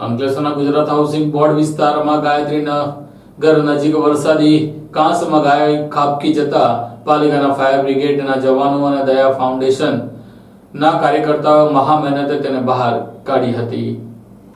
અંકલેશ્વરના Gujarat housing board વિસ્તારમાં ગાયત્રી નગર નજીક વરસાદી કાંસમાં ગાય ખાબકી જતા પાલિકાના ફાયર બ્રિગેડના જવાનો અને દયા ફાઉન્ડેશન ના કાર્યકર્તાઓ મહા મહેનતે તેને બહાર કાઢી હતી.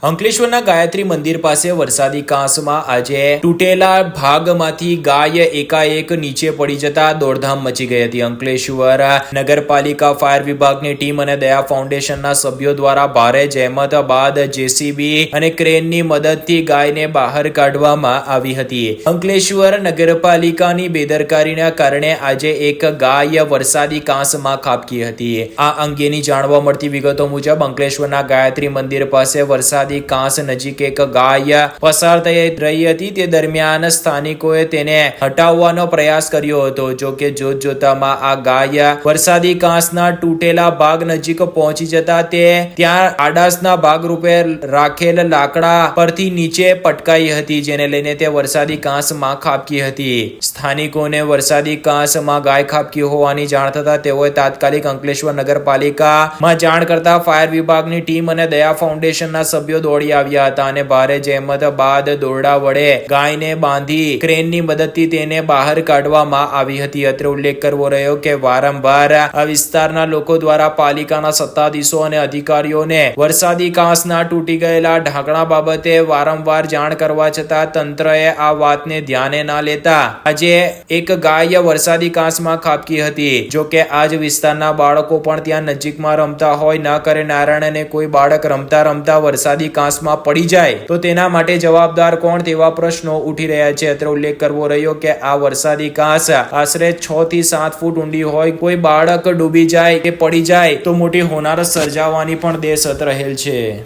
અંકલેશ્વરના ગાયત્રી મંદિર પાસે વરસાદી કાંસમાં આજે તૂટેલા ભાગમાંથી ગાય એકાએક નીચે પડી જતા દોડધામ મચી ગઈ હતી. અંકલેશ્વર નગરપાલિકા ફાયર વિભાગની ટીમ અને દયા ફાઉન્ડેશનના સભ્યો દ્વારા ભારે જહેમત બાદ જેસીબી અને ક્રેનની મદદથી ગાયને બહાર કાઢવામાં આવી હતી. અંકલેશ્વર નગરપાલિકાની બેદરકારીના કારણે આજે એક ગાય વરસાદી કાંસમાં ખાબકી હતી. આ અંગેની જાણવા મળતી વિગતો મુજબ અંકલેશ્વરના ગાયત્રી મંદિર પાસે વરસાદી કાંસ નજીક એક ગાય પસાર થઈ રહી હતી. તે દરમિયાન સ્થાનિકોએ તેને હટાવવાનો પ્રયાસ કર્યો હતો. જો કે જોત જોતામાં આ ગાય વરસાદી કાંસના તૂટેલા ભાગ નજીક પહોંચી જતા તે ત્યાં આડાસના ભાગરૂપે રાખેલ લાકડા પરથી નીચે પટકાઈ હતી, જેને લઈને તે વરસાદી કાંસમાં ખાબકી હતી. સ્થાનિકોને વરસાદી કાંસમાં ગાય ખાબકી હોવાની જાણ થતા તેઓએ તાત્કાલિક અંકલેશ્વર નગરપાલિકામાં જાણ કરતા ફાયર વિભાગની ટીમ અને દયા ફાઉન્ડેશનના સભ્યો દોડી આવ્યા હતા અને ભારે જહેમત બાદ દોરડા વડે ગાયને બાંધી ક્રેનની મદદથી તેને બહાર કાઢવામાં આવી હતી. અત્રે ઉલ્લેખ કરવો રહ્યો કે વારંવાર આ વિસ્તારના લોકો દ્વારા પાલિકાના સત્તાધીશો અને અધિકારીઓને વરસાદી કાંસના તૂટી ગયેલા ઢાંકણા બાબતે વારંવાર જાણ કરવા છતાં તંત્રએ આ વાતને ધ્યાને ના લેતા આજે એક ગાય વરસાદી કાંસમાં ખાબકી હતી. જો કે આજ વિસ્તારના બાળકો પણ ત્યાં નજીકમાં રમતા હોય, ન કરે નારાયણ અને કોઈ બાળક રમતા રમતા વરસાદી કાંસમાં પડી જાય, તો તેના માટે જવાબદાર કોણ તેવા પ્રશ્નો ઉઠી રહ્યા છે? અત્રે ઉલ્લેખ કરવો રહ્યો કે આ વરસાદી કાંસ આશરે છ થી સાત ફૂટ ઊંડી હોય, કોઈ બાળક ડૂબી જાય કે પડી જાય, તો મોટી હોનારત સર્જાવાની પણ દેશત રહેલ છે.